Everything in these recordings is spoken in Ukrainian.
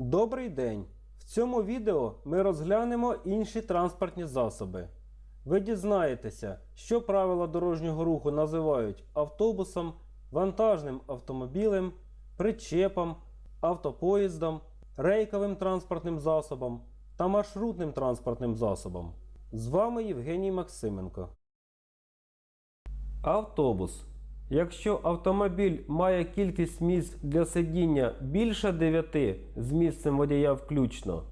Добрий день! В цьому відео ми розглянемо інші транспортні засоби. Ви дізнаєтеся, що правила дорожнього руху називають автобусом, вантажним автомобілем, причепом, автопоїздом, рейковим транспортним засобом та маршрутним транспортним засобом. З вами Євгеній Максименко. Автобус. Якщо автомобіль має кількість місць для сидіння більше 9 з місцем водія включно,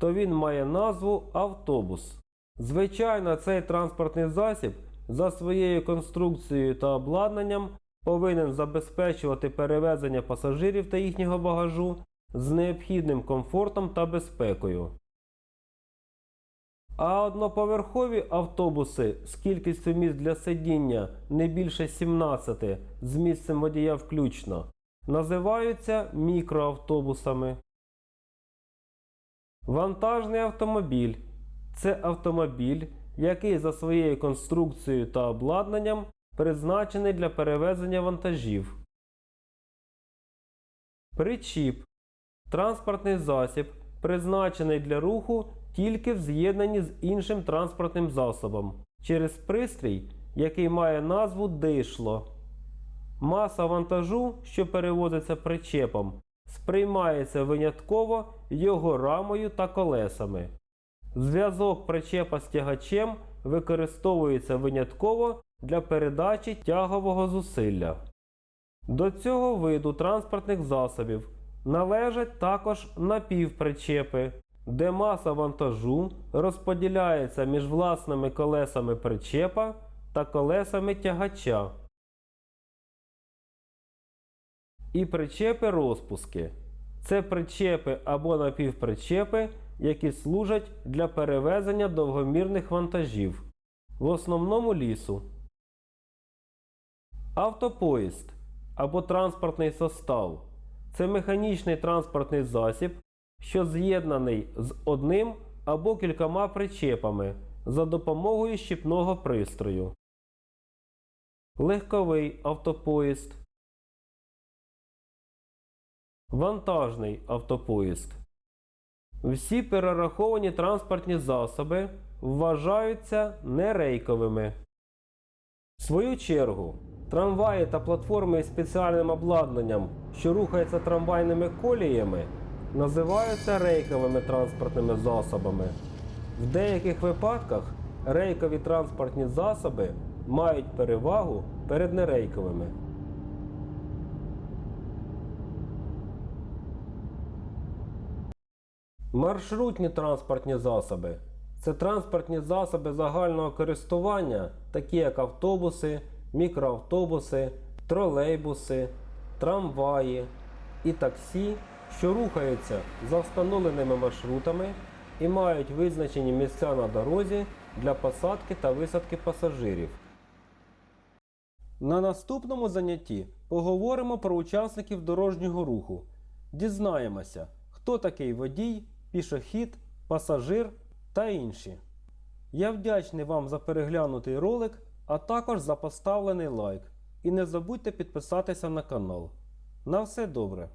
то він має назву автобус. Звичайно, цей транспортний засіб за своєю конструкцією та обладнанням повинен забезпечувати перевезення пасажирів та їхнього багажу з необхідним комфортом та безпекою. А одноповерхові автобуси з кількістю місць для сидіння не більше 17 з місцем водія включно називаються мікроавтобусами. Вантажний автомобіль це автомобіль, який за своєю конструкцією та обладнанням призначений для перевезення вантажів. Причіп транспортний засіб, призначений для руху тільки в з'єднанні з іншим транспортним засобом через пристрій, який має назву дишло. Маса вантажу, що перевозиться причепом, сприймається винятково його рамою та колесами. Зв'язок причепа з тягачем використовується винятково для передачі тягового зусилля. До цього виду транспортних засобів належать також напівпричепи, де маса вантажу розподіляється між власними колесами причепа та колесами тягача. І причепи розпуски. Це причепи або напівпричепи, які служать для перевезення довгомірних вантажів, в основному лісу. Автопоїзд або транспортний состав це механічний транспортний засіб, що з'єднаний з одним або кількома причепами за допомогою щіпного пристрою. Легковий автопоїзд. Вантажний автопоїзд. Всі перераховані транспортні засоби вважаються нерейковими. В свою чергу, трамваї та платформи із спеціальним обладнанням, що рухаються трамвайними коліями, називаються рейковими транспортними засобами. В деяких випадках рейкові транспортні засоби мають перевагу перед нерейковими. Маршрутні транспортні засоби це транспортні засоби загального користування, такі як автобуси, мікроавтобуси, тролейбуси, трамваї і таксі, що рухаються за встановленими маршрутами і мають визначені місця на дорозі для посадки та висадки пасажирів. На наступному занятті поговоримо про учасників дорожнього руху. Дізнаємося, хто такий водій, пішохід, пасажир та інші. Я вдячний вам за переглянутий ролик, а також за поставлений лайк. І не забудьте підписатися на канал. На все добре!